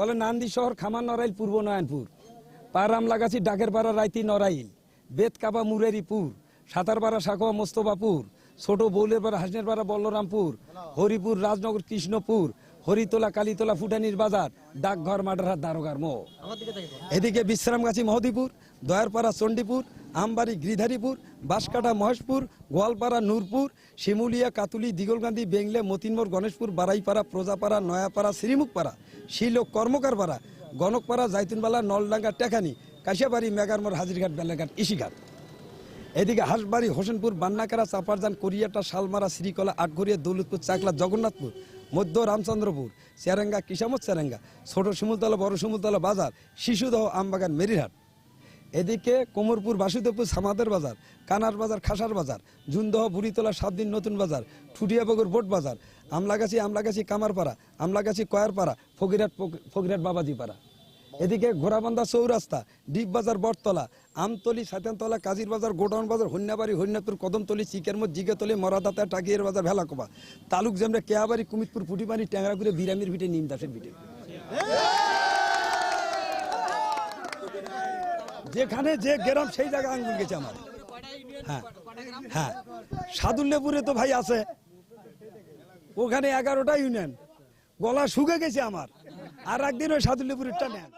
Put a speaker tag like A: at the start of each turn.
A: বলে নান্দি শহর খামার নড়াইল পূর্ব নয়নপুর। পারাম লাগাছি ডাকের পাড়া রাইতি নড়াইল। বেত কাবা মুরেরিপুর সাঁতারপাড়া সাকোয়া মোস্তফাপুর ছোট বৌলের পাড়া হাসনের পাড়া বল্লরামপুর। হরিপুর রাজনগর কৃষ্ণপুর। হরিতলা কালীতলা ফুটানির বাজার। ডাকঘর মাডারহাট দারোগার মো এদিকে বিশ্রামগাছি মহদীপুর দয়ারপাড়া চণ্ডীপুর। আমবাড়ি গিরিধারীপুর বাঁশকাটা মহেশপুর, গোয়ালপাড়া নূরপুর, শিমুলিয়া, কাতুলি দিগলগান্ধী বেংলে মতিনমোর গণেশপুর, বারাইপাড়া, প্রজাপাড়া, নয়াপাড়া, শ্রীমুখপাড়া, শিলক, কর্মকারপাড়া, গণকপাড়া, জাইতুনবালা, নলডাঙ্গা টেকানি কাশিয়াবাড়ি মেগারমোর হাজিরঘাট, বেলাঘাট, ইশিঘাট। এদিকে হাঁসবাড়ি, হোসেনপুর, বান্নাকারা, চাপারজান, কোরিয়াটা, শালমারা, শ্রীকলা, আটঘরিয়া, দৌলতপুর, চাকলা, জগন্নাথপুর, মধ্য রামচন্দ্রপুর, চেরাঙ্গা কিসামত চেরাঙ্গা, ছোট শিমুলতলা, বড় শিমুলতলা বাজার, শিশুদহ, আমবাগান মেরিরহাট এদিকে কোমরপুর বাসুদেবপুর সামাদের বাজার, কানার বাজার, খাসার বাজার জুনদহ বুড়িতলা সাত দিন নতুন বাজার, ঠুটিয়াবগর বোট বাজার, আমলাগাছি আমলাগাছি, কামারপাড়া, আমলাগাছি, কয়ারপাড়া, ফকিরহাট ফক- ফকিরহাট বাবাজিপাড়া। এদিকে ঘোড়াবান্ধা চৌরাস্তা, ডিপ বাজার বটতলা, আমতলি, সাতানতলা, কাজির বাজার, গোডাউন বাজার, হন্যাবাড়ি হন্যাপুর কদমতলি চিকেরমত জিগেতলি, মরাদাতা, টাকিয়ার বাজার, ভেলাকোপা, তালুক জেমরা কেয়াবাড়ি, কুমিতপুর ফুটিপানি ট্যাংরাগুড়ে, বিরামির ভিটে, নিমদাসের ভিটে। যেখানে যে গ্রাম, সেই জায়গায় আঙ্গুল গেছে আমার। হ্যাঁ হ্যাঁ। সাদুল্যপুরে তো ভাই আছে। ওখানে এগারোটা ইউনিয়ন। গলা শুকে গেছে আমার। আর একদিন ওই সাদুল্লেপুরেরটা নেন।